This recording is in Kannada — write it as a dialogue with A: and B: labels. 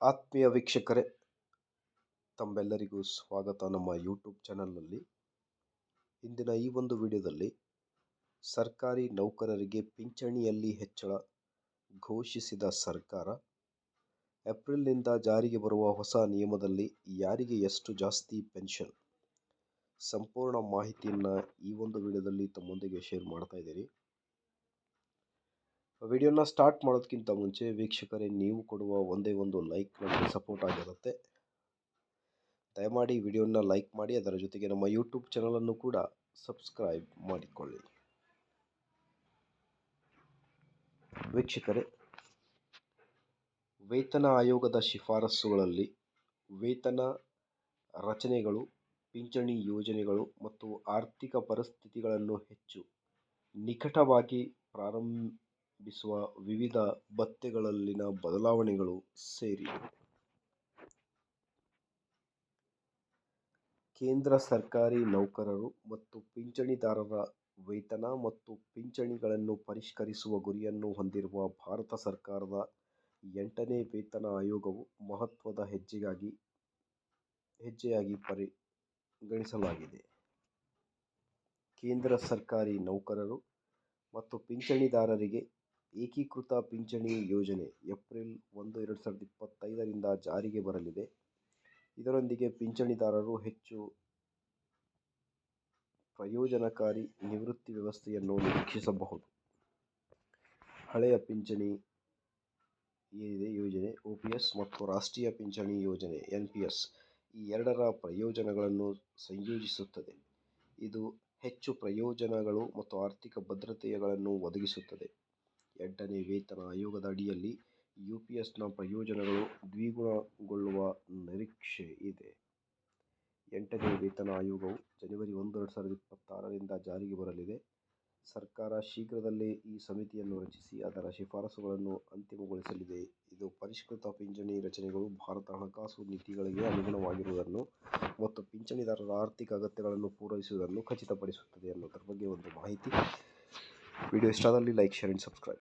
A: ಆತ್ಮೀಯ ವೀಕ್ಷಕರೇ, ತಮ್ಮೆಲ್ಲರಿಗೂ ಸ್ವಾಗತ ನಮ್ಮ ಯೂಟ್ಯೂಬ್ ಚಾನಲ್ನಲ್ಲಿ ಇಂದಿನ ಈ ಒಂದು ವಿಡಿಯೋದಲ್ಲಿ ಸರ್ಕಾರಿ ನೌಕರರಿಗೆ ಪಿಂಚಣಿಯಲ್ಲಿ ಹೆಚ್ಚಳ ಘೋಷಿಸಿದ ಸರ್ಕಾರ, ಏಪ್ರಿಲ್ನಿಂದ ಜಾರಿಗೆ ಬರುವ ಹೊಸ ನಿಯಮದಲ್ಲಿ ಯಾರಿಗೆ ಎಷ್ಟು ಜಾಸ್ತಿ ಪೆನ್ಷನ್? ಸಂಪೂರ್ಣ ಮಾಹಿತಿಯನ್ನು ಈ ಒಂದು ವಿಡಿಯೋದಲ್ಲಿ ತಮ್ಮೊಂದಿಗೆ ಶೇರ್ ಮಾಡ್ತಾ ಇದ್ದೀನಿ ವಿಡಿಯೋನ ಸ್ಟಾರ್ಟ್ ಮಾಡೋದಕ್ಕಿಂತ ಮುಂಚೆ ವೀಕ್ಷಕರೇ, ನೀವು ಕೊಡುವ ಒಂದೇ ಒಂದು ಲೈಕ್ ನಮಗೆ ಸಪೋರ್ಟ್ ಆಗಿರುತ್ತೆ. ದಯಮಾಡಿ ವಿಡಿಯೋನ ಲೈಕ್ ಮಾಡಿ, ಅದರ ಜೊತೆಗೆ ನಮ್ಮ ಯೂಟ್ಯೂಬ್ ಚಾನಲನ್ನು ಕೂಡ ಸಬ್ಸ್ಕ್ರೈಬ್ ಮಾಡಿಕೊಳ್ಳಿ. ವೀಕ್ಷಕರೇ, ವೇತನ ಆಯೋಗದ ಶಿಫಾರಸುಗಳಲ್ಲಿ ವೇತನ ರಚನೆಗಳು, ಪಿಂಚಣಿ ಯೋಜನೆಗಳು ಮತ್ತು ಆರ್ಥಿಕ ಪರಿಸ್ಥಿತಿಗಳನ್ನು ಹೆಚ್ಚು ನಿಕಟವಾಗಿ ಪ್ರಾರಂಭಿಸುವ ವಿವಿಧ ಭತ್ಯೆಗಳಲ್ಲಿನ ಬದಲಾವಣೆಗಳು ಸೇರಿ. ಕೇಂದ್ರ ಸರ್ಕಾರಿ ನೌಕರರು ಮತ್ತು ಪಿಂಚಣಿದಾರರ ವೇತನ ಮತ್ತು ಪಿಂಚಣಿಗಳನ್ನು ಪರಿಷ್ಕರಿಸುವ ಗುರಿಯನ್ನು ಹೊಂದಿರುವ ಭಾರತ ಸರ್ಕಾರದ ಎಂಟನೇ ವೇತನ ಆಯೋಗವು ಮಹತ್ವದ ಹೆಜ್ಜೆಯಾಗಿ ಹೆಜ್ಜೆಯಾಗಿ ಪರಿಗಣಿಸಲಾಗಿದೆ. ಕೇಂದ್ರ ಸರ್ಕಾರಿ ನೌಕರರು ಮತ್ತು ಪಿಂಚಣಿದಾರರಿಗೆ ಏಕೀಕೃತ ಪಿಂಚಣಿ ಯೋಜನೆ ಏಪ್ರಿಲ್ ಒಂದು, ಎರಡು ಸಾವಿರದ ಇಪ್ಪತ್ತೈದರಿಂದ ಜಾರಿಗೆ ಬರಲಿದೆ. ಇದರೊಂದಿಗೆ ಪಿಂಚಣಿದಾರರು ಹೆಚ್ಚು ಪ್ರಯೋಜನಕಾರಿ ನಿವೃತ್ತಿ ವ್ಯವಸ್ಥೆಯನ್ನು ನಿರೀಕ್ಷಿಸಬಹುದು. ಹಳೆಯ ಪಿಂಚಣಿ ಏನಿದೆ ಯೋಜನೆ ಒ ಪಿ ಎಸ್ ಮತ್ತು ರಾಷ್ಟ್ರೀಯ ಪಿಂಚಣಿ ಯೋಜನೆ, ಎನ್ ಪಿ ಎಸ್, ಈ ಎರಡರ ಪ್ರಯೋಜನಗಳನ್ನು ಸಂಯೋಜಿಸುತ್ತದೆ. ಇದು ಹೆಚ್ಚು ಪ್ರಯೋಜನಗಳು ಮತ್ತು ಆರ್ಥಿಕ ಭದ್ರತೆಗಳನ್ನು ಒದಗಿಸುತ್ತದೆ. ಎಂಟನೇ ವೇತನ ಆಯೋಗದ ಅಡಿಯಲ್ಲಿ ಯುಪಿಎಸ್ನ ಪ್ರಯೋಜನಗಳು ದ್ವಿಗುಣಗೊಳ್ಳುವ ನಿರೀಕ್ಷೆ ಇದೆ. ಎಂಟನೇ ವೇತನ ಆಯೋಗವು ಜನವರಿ ಒಂದು ಎರಡು ಸಾವಿರದ ಇಪ್ಪತ್ತಾರರಿಂದ ಜಾರಿಗೆ ಬರಲಿದೆ. ಸರ್ಕಾರ ಶೀಘ್ರದಲ್ಲೇ ಈ ಸಮಿತಿಯನ್ನು ರಚಿಸಿ ಅದರ ಶಿಫಾರಸುಗಳನ್ನು ಅಂತಿಮಗೊಳಿಸಲಿದೆ. ಇದು ಪರಿಷ್ಕೃತ ಪಿಂಚಣಿ ರಚನೆಗಳು, ಭಾರತ ಹಣಕಾಸು ನೀತಿಗಳಿಗೆ ಅನುಗುಣವಾಗಿರುವುದನ್ನು ಮತ್ತು ಪಿಂಚಣಿದಾರರ ಆರ್ಥಿಕ ಅಗತ್ಯಗಳನ್ನು ಪೂರೈಸುವುದನ್ನು ಖಚಿತಪಡಿಸುತ್ತದೆ ಅನ್ನೋದರ ಬಗ್ಗೆ ಒಂದು ಮಾಹಿತಿ. ವಿಡಿಯೋ ಇಷ್ಟ ಆದಲ್ಲಿ ಲೈಕ್, ಶೇರ್, ಅಂಡ್ ಸಬ್ಸ್ಕ್ರೈಬ್.